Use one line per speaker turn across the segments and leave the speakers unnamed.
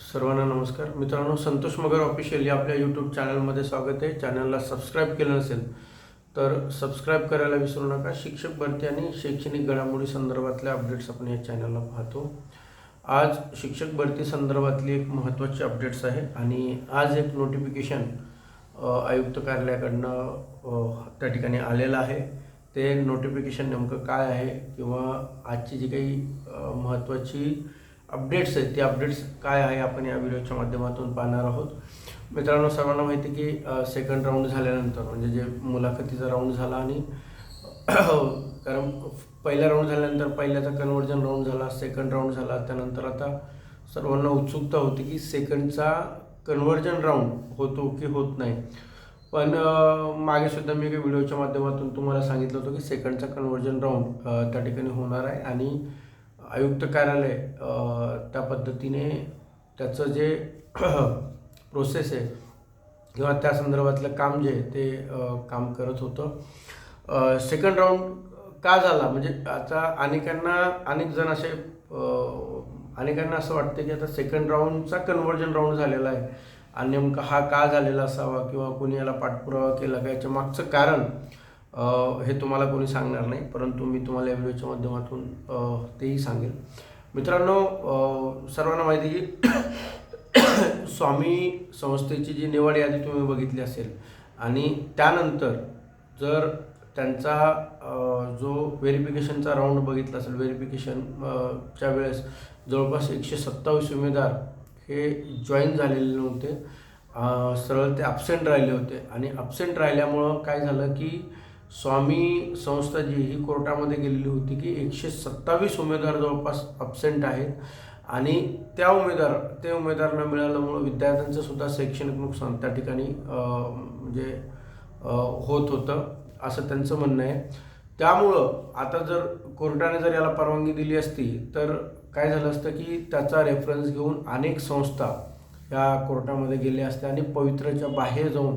सर्वांना नमस्कार. मित्रांनो संतोष मगर ऑफिशियल या आपल्या यूट्यूब चॅनलमध्ये स्वागत आहे. चॅनलला सबस्क्राईब केलं नसेल तर सबस्क्राईब करायला विसरू नका. शिक्षक भरती आणि शैक्षणिक घडामोडी संदर्भातल्या अपडेट्स आपण या चॅनलला पाहतो. आज शिक्षक भरती संदर्भातली एक महत्त्वाची अपडेट्स आहे आणि आज एक नोटिफिकेशन आयुक्त कार्यालयाकडनं त्या ठिकाणी आलेलं आहे. ते नोटिफिकेशन नेमकं काय आहे किंवा आजची जी काही महत्त्वाची अपडेट्स आहेत. ते अपडेट्स काय आहे आपण या व्हिडिओच्या माध्यमातून पाहणार आहोत. मित्रांनो सर्वांना माहिती आहे की सेकंड राऊंड झाल्यानंतर म्हणजे जे मुलाखतीचा राऊंड झाला आणि कारण पहिला राऊंड झाल्यानंतर पहिल्याचा कन्वर्जन राऊंड झाला सेकंड राऊंड झाला. त्यानंतर आता सर्वांना उत्सुकता होती की सेकंडचा कन्वर्जन राऊंड होतो की होत नाही. पण मागेसुद्धा मागे सुद्धा मी काही व्हिडिओच्या माध्यमातून तुम्हाला सांगितलं होतं की सेकंडचा कन्वर्जन राऊंड त्या ठिकाणी होणार आहे. आणि आयुक्त कार्यालय त्या पद्धतीने त्याचं जे प्रोसेस आहे किंवा त्या संदर्भातलं काम जे आहे ते काम करत होतं. सेकंड राऊंड का झाला? म्हणजे आता अनेकांना अनेक जण असे अनेकांना असं वाटतं की आता सेकंड राऊंडचा कन्वर्जन राऊंड झालेला आहे. आणि नेमका हा का झालेला असावा किंवा कोणी याला पाठपुरावा केला का याच्या मागचं कारण? हे तुम्हाला कोणी सांगणार नाही परंतु मी तुम्हाला या व्हिडिओच्या माध्यमातून तेही सांगेल. मित्रांनो सर्वांना माहिती की स्वामी संस्थेची जी निवड यादी तुम्ही बघितली असेल आणि त्यानंतर जर त्यांचा जो व्हेरिफिकेशनचा राऊंड बघितला असेल व्हेरिफिकेशन च्या वेळेस जवळपास एकशे सत्तावीस उमेदवार हे जॉईन झालेले नव्हते. सरळ ते अब्सेंट राहिले होते. आणि अब्सेंट राहिल्यामुळं काय झालं की स्वामी संस्था जी ही कोर्टामध्ये गेलेली होती की एकशे सत्तावीस उमेदवार जवळपास अब्सेंट आहेत. आणि त्या उमेदवार ते उमेदवार न मिळाल्यामुळं विद्यार्थ्यांचं सुद्धा शैक्षणिक नुकसान त्या ठिकाणी म्हणजे होत होतं असं त्यांचं म्हणणं आहे. त्यामुळं आता जर कोर्टाने जर याला परवानगी दिली असती तर काय झालं असतं की त्याचा रेफरन्स घेऊन अनेक संस्था या कोर्टामध्ये गेल्या असत्या आणि पवित्राच्या बाहेर जाऊन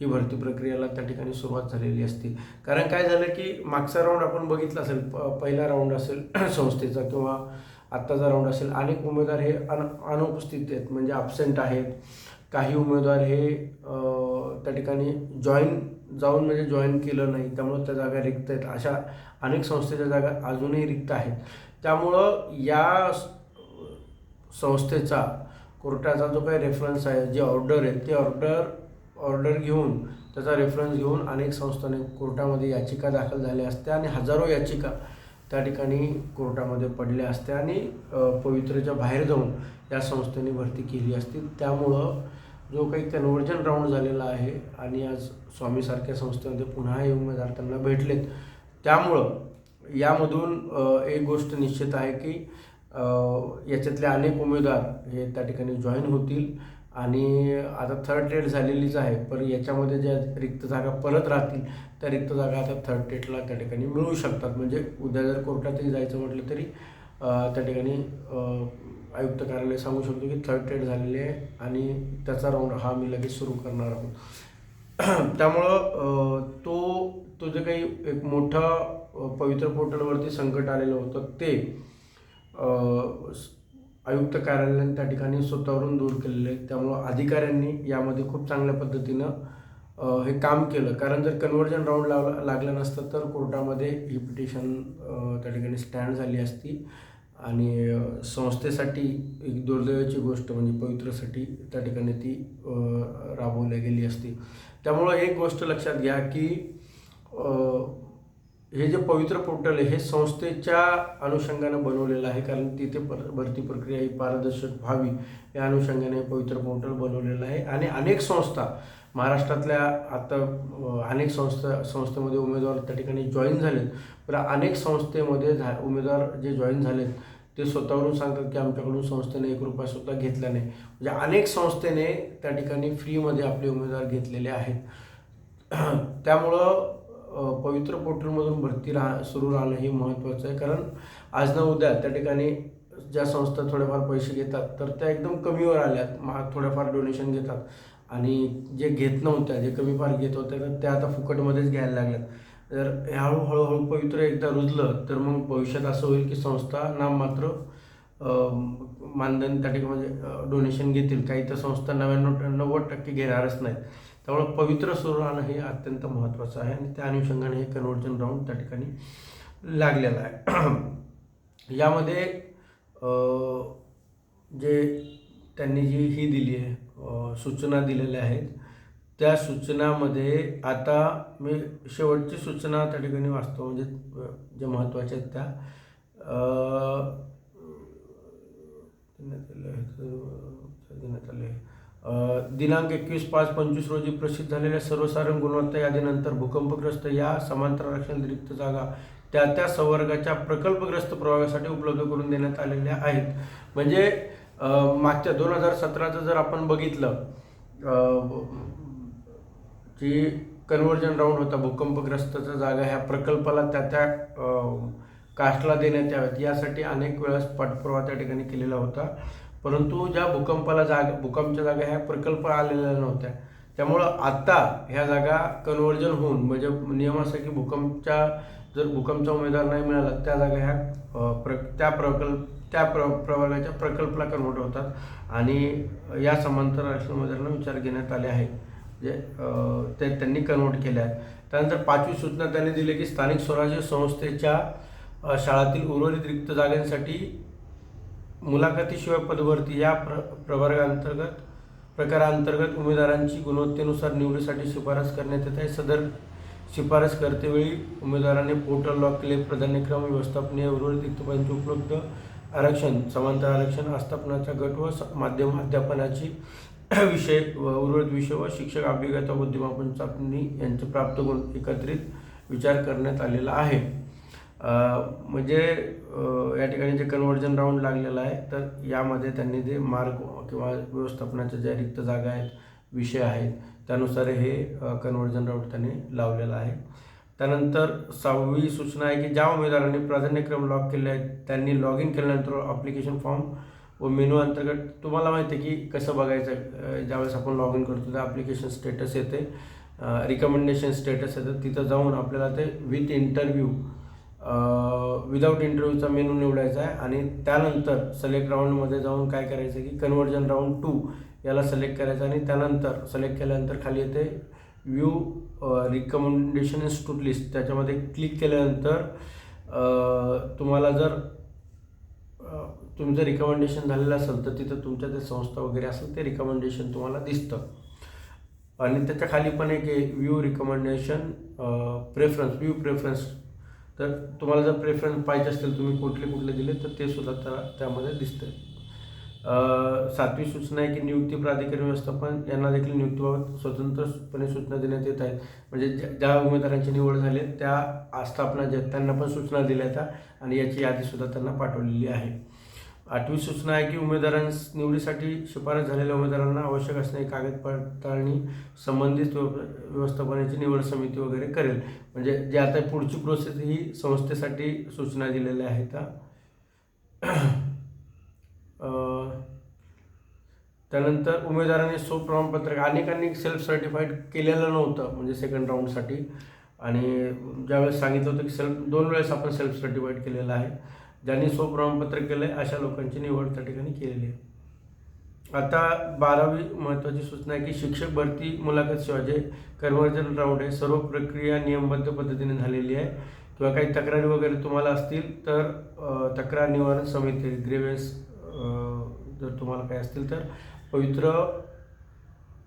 ही भरती प्रक्रियेला त्या ठिकाणी सुरुवात झालेली असती. कारण काय झालं की मागचा राऊंड आपण बघितला असेल प पहिला राऊंड असेल संस्थेचा किंवा आत्ताचा राऊंड असेल अनेक उमेदवार हे अन अनुपस्थित आहेत म्हणजे अब्सेंट आहेत. काही उमेदवार हे त्या ठिकाणी जॉईन जाऊन म्हणजे जॉईन केलं नाही त्यामुळं त्या जागा रिक्त आहेत. अशा अनेक संस्थेच्या जागा अजूनही रिक्त आहेत. त्यामुळं या संस्थेचा कोर्टाचा जो काही रेफरन्स आहे जे ऑर्डर आहे ते ऑर्डर ऑर्डर घेऊन त्याचा रेफरन्स घेऊन अनेक संस्थांनी कोर्टामध्ये याचिका दाखल झाल्या असत्या आणि हजारो याचिका त्या ठिकाणी कोर्टामध्ये पडल्या असत्या आणि अ, पवित्रच्या बाहेर जाऊन या संस्थेने भरती केली असती. त्यामुळं जो काही कन्व्हर्जन राऊंड झालेला आहे आणि आज स्वामीसारख्या संस्थेमध्ये पुन्हा हे उमेदवार त्यांना भेटलेत त्यामुळं यामधून एक गोष्ट निश्चित आहे की याच्यातले अनेक उमेदवार हे त्या ठिकाणी जॉईन होतील. आणि आता थर्ड डेट झालेलीच आहे पण याच्यामध्ये ज्या रिक्त जागा परत राहतील त्या रिक्त जागा आता थर्ड डेटला त्या ठिकाणी मिळू शकतात. म्हणजे उद्या जर कोर्टातही जायचं म्हटलं तरी त्या ठिकाणी आयुक्त कार्यालय सांगू शकतो की थर्ड डेट झालेली आहे आणि त्याचा राऊंड हा मी लगेच सुरू करणार आहोत. त्यामुळं तो तो जे काही एक मोठा पवित्र पोर्टलवरती संकट आलेलं होतं ते आयुक्त कार्यालयाने त्या ठिकाणी स्वतःवरून दूर केलेलं आहे त्यामुळं अधिकाऱ्यांनी यामध्ये खूप चांगल्या पद्धतीनं हे काम केलं. कारण जर कन्वर्जन राऊंड लाव लागलं नसतं तर कोर्टामध्ये ही पिटिशन त्या ठिकाणी स्टँड झाली असती. आणि संस्थेसाठी एक दुर्दैवाची गोष्ट म्हणजे पवित्रसाठी त्या ठिकाणी ती राबवली राबवल्या गेली असती. त्यामुळं एक गोष्ट लक्षात घ्या की हे जे पवित्र पोर्टल आहे हे संस्थेच्या अनुषंगानं बनवलेलं आहे कारण तिथे पर भरती प्रक्रिया ही पारदर्शक व्हावी या अनुषंगाने पवित्र पोर्टल बनवलेलं आहे. आणि अनेक संस्था महाराष्ट्रातल्या आता अनेक संस्था संस्थेमध्ये उमेदवार त्या ठिकाणी जॉईन झालेत पण अनेक संस्थेमध्ये झा उमेदवार जे जॉईन झालेत ते स्वतःवरून सांगतात की आमच्याकडून संस्थेने एक रुपयासुद्धा घेतला नाही. म्हणजे अनेक संस्थेने त्या ठिकाणी फ्रीमध्ये आपले उमेदवार घेतलेले आहेत. त्यामुळं पवित्र पोर्टलमधून भरती राहा सुरू राहणं हे महत्त्वाचं आहे. कारण आज ना उद्या त्या ठिकाणी ज्या संस्था थोड्याफार पैसे घेतात तर त्या एकदम कमीवर आल्यात. महा थोड्याफार डोनेशन घेतात. आणि जे घेत नव्हत्या जे कमी फार घेत होत्या तर त्या आता फुकटमध्येच घ्यायला लागल्यात. जर हळूहळू हळू पवित्र एकदा रुजलं तर मग भविष्यात असं होईल की संस्था नाम मात्र मानधन त्या ठिकाणी म्हणजे डोनेशन घेतील. काही तर संस्था नव्याण्णव नव्वद टक्के घेणारच नाहीत. त्यामुळं पवित्र सुरू हे अत्यंत महत्त्वाचं आहे. आणि त्या अनुषंगाने हे कन्वर्जन राऊंड त्या ठिकाणी लागलेलं आहे. यामध्ये जे त्यांनी जी ही दिली आहे सूचना दिलेल्या आहेत त्या सूचनामध्ये आता मी शेवटची सूचना त्या ठिकाणी वाचतो. म्हणजे जे महत्त्वाच्या आहेत त्या. अ, देण्यात आले दिनांक एकवीस पाच पंचवीस रोजी प्रसिद्ध झालेल्या सर्वसाधारण गुणवत्ता यादीनंतर भूकंपग्रस्त या समांतर आरक्षण रिक्त जागा त्या त्या संवर्गाच्या प्रकल्पग्रस्त प्रभागासाठी उपलब्ध करून देण्यात आलेल्या आहेत. म्हणजे मागच्या दोन हजार सतराचं जर आपण बघितलं जी कन्व्हर्जन राऊंड होता भूकंपग्रस्तचा जागा ह्या प्रकल्पाला त्या त्या कास्टला देण्यात याव्यात. यासाठी अनेक वेळेस पाठपुरावा त्या ठिकाणी केलेला होता. परंतु ज्या भूकंपाला जाग भूकंपच्या जागा ह्या प्रकल्प आलेल्या नव्हत्या. त्यामुळं आत्ता ह्या जागा कन्वर्जन होऊन म्हणजे नियम असा की भूकंपच्या जर भूकंपचा उमेदवार नाही मिळाला त्या जागा ह्या प्र त्या प्रकल्प त्या प्र प्रवर्गाच्या प्रकल्पाला कन्व्हर्ट होतात. आणि या समांतर राष्ट्रीय उमेदवारांना विचार घेण्यात आले आहे जे ते त्यांनी कन्वर्ट केले आहेत. त्यानंतर पाचवी सूचना त्यांनी दिली की स्थानिक स्वराज्य संस्थेच्या शाळातील उर्वरित रिक्त जागांसाठी मुलाखतीशिवाय पदभरती या प्र प्रवर्गांतर्गत प्रकारांतर्गत उमेदवारांची गुणवत्तेनुसार निवडीसाठी शिफारस करण्यात येत आहे. सदर शिफारस करतेवेळी उमेदवाराने पोर्टल लॉक केले. प्राधान्यक्रम व्यवस्थापनीय उर्वरित उपलब्ध आरक्षण समांतर आरक्षण आस्थापनाचा गट व स- माध्यम अध्यापनाची विषय व उर्वरित विषय व शिक्षक अभिज्ञता बुद्धिमापन चाचणी यांचे प्राप्त गुण एकत्रित विचार करण्यात आलेला आहे. म्हणजे या ठिकाणी जे कन्व्हर्जन राऊंड लागलेलं आहे तर यामध्ये त्यांनी जे मार्ग किंवा व्यवस्थापनाच्या ज्या रिक्त जागा आहेत विषय आहेत त्यानुसार हे कन्व्हर्जन राऊंड त्यांनी लावलेलं आहे. त्यानंतर सहावी सूचना आहे की ज्या उमेदवारांनी प्राधान्यक्रम लॉग केले आहेत त्यांनी लॉग इन केल्यानंतर ॲप्लिकेशन फॉर्म व मेनू अंतर्गत तुम्हाला माहिती आहे की कसं बघायचं आहे ज्यावेळेस आपण लॉग इन करतो तर ॲप्लिकेशन स्टेटस येते रिकमेंडेशन स्टेटस येतं तिथं जाऊन आपल्याला ते विथ इंटरव्ह्यू विदाऊट इंटरव्ह्यूचा मेनू निवडायचा आहे आणि त्यानंतर सिलेक्ट राऊंडमध्ये जाऊन काय करायचं की कन्वर्जन राऊंड टू याला सिलेक्ट करायचं आणि त्यानंतर सिलेक्ट केल्यानंतर खाली येते व्ह्यू रिकमेंडेशन इन्स्टिट्यूट लिस्ट त्याच्यामध्ये क्लिक केल्यानंतर तुम्हाला जर तुमचं रिकमेंडेशन झालेलं असेल तर तिथं तुमच्या ते संस्था वगैरे असेल ते रिकमेंडेशन तुम्हाला दिसतं. आणि त्याच्याखाली पण एक view recommendation preference view preference तर तुम्हाला जर प्रेफरन्स पाहिजे असतील तुम्ही कुठले कुठले दिले तर ते सुद्धा त्या त्यामध्ये दिसतं सातवी सूचना आहे की नियुक्ती प्राधिकरण व्यवस्थापन यांना देखील नियुक्तीबाबत स्वतंत्रपणे सूचना देण्यात येत आहेत म्हणजे ज्या ज्या उमेदवारांची निवड झाली त्या आस्थापना ज्या त्यांना पण सूचना दिल्या आहेत आणि याची यादीसुद्धा त्यांना पाठवलेली आहे. आठवी सूचना आहे की उमेदवारांस निवडीसाठी शिफारस झालेल्या उमेदवारांना आवश्यक असणारी कागद पडताळणी संबंधित व्यव- व्यवस्थापनाची निवड समिती वगैरे करेल. म्हणजे जे आता पुढची प्रोसेस ही संस्थेसाठी सूचना दिलेल्या आहेत. त्यानंतर उमेदवारांनी सो प्रमाणपत्र अनेकांनी सेल्फ सर्टिफाईड केलेलं नव्हतं म्हणजे सेकंड राऊंडसाठी आणि ज्यावेळेस सांगितलं होतं की सेल्फ दोन वेळेस आपण सेल्फ सर्टिफाईड केलेलं आहे. ज्यांनी स्वप्रमाणपत्र केलं आहे अशा लोकांची निवड त्या ठिकाणी केलेली आहे. आता बारावी महत्त्वाची सूचना आहे की शिक्षक भरती मुलाखत शिवाजी कर्मचारी राऊंड आहे सर्व प्रक्रिया नियमबद्ध पद्धतीने झालेली आहे. किंवा काही तक्रारी वगैरे तुम्हाला असतील तर तक्रार निवारण समिती ग्रेव्हेस जर तुम्हाला काही असतील तर पवित्र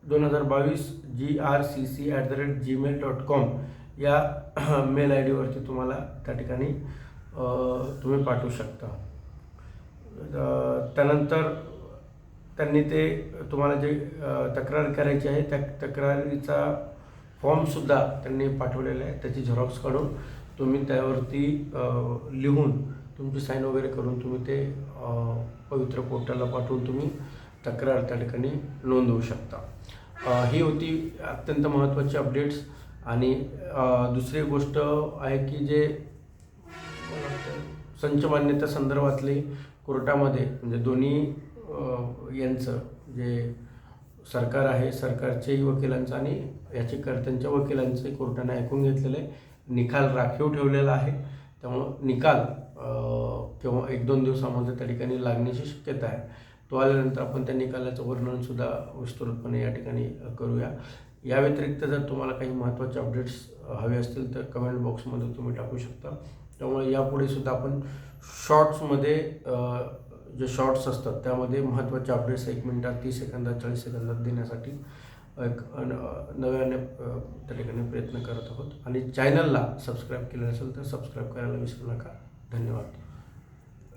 दोन हजार बावीस G R C C at the rate Gmail dot com या मेल आय डीवरती तुम्हाला त्या ठिकाणी तुम्ही पाठवू शकता. त्यानंतर त्यांनी ते तुम्हाला जे तक्रार करायची आहे त्या तक्रारीचा फॉर्मसुद्धा त्यांनी पाठवलेला आहे. त्याची झेरॉक्स काढून तुम्ही त्यावरती लिहून तुमची साईन वगैरे करून तुम्ही ते पवित्र पोर्टलला पाठवून तुम्ही तक्रार त्या ठिकाणी नोंदवू शकता. ही होती अत्यंत महत्त्वाची अपडेट्स आणि दुसरी गोष्ट आहे की जे संच मान्यता संदर्भातले कोर्टामध्ये म्हणजे दोन्ही यांचं जे सरकार आहे सरकारच्याही वकिलांचं आणि याचे कर्त्यांच्या वकिलांचे कोर्टाने ऐकून घेतलेलं आहे निकाल राखीव ठेवलेला आहे. त्यामुळं निकाल किंवा एक दोन दिवसामध्ये त्या ठिकाणी लागण्याची शक्यता आहे. तो आल्यानंतर आपण त्या निकालाचं वर्णनसुद्धा विस्तृतपणे या ठिकाणी करूया. या व्यतिरिक्त जर तुम्हाला काही महत्त्वाचे अपडेट्स हवे असतील तर कमेंट बॉक्समध्ये तुम्ही टाकू शकता. त्यामुळे यापुढे सुद्धा आपण शॉर्ट्समध्ये जे शॉर्ट्स असतात त्यामध्ये महत्त्वाचे अपडेट्स एक मिनटात तीस सेकंदात चाळीस सेकंदात देण्यासाठी एक नव्याने त्या ठिकाणी प्रयत्न करत आहोत. आणि चॅनलला सबस्क्राईब केलं नसेल तर सबस्क्राईब करायला विसरू नका. धन्यवाद.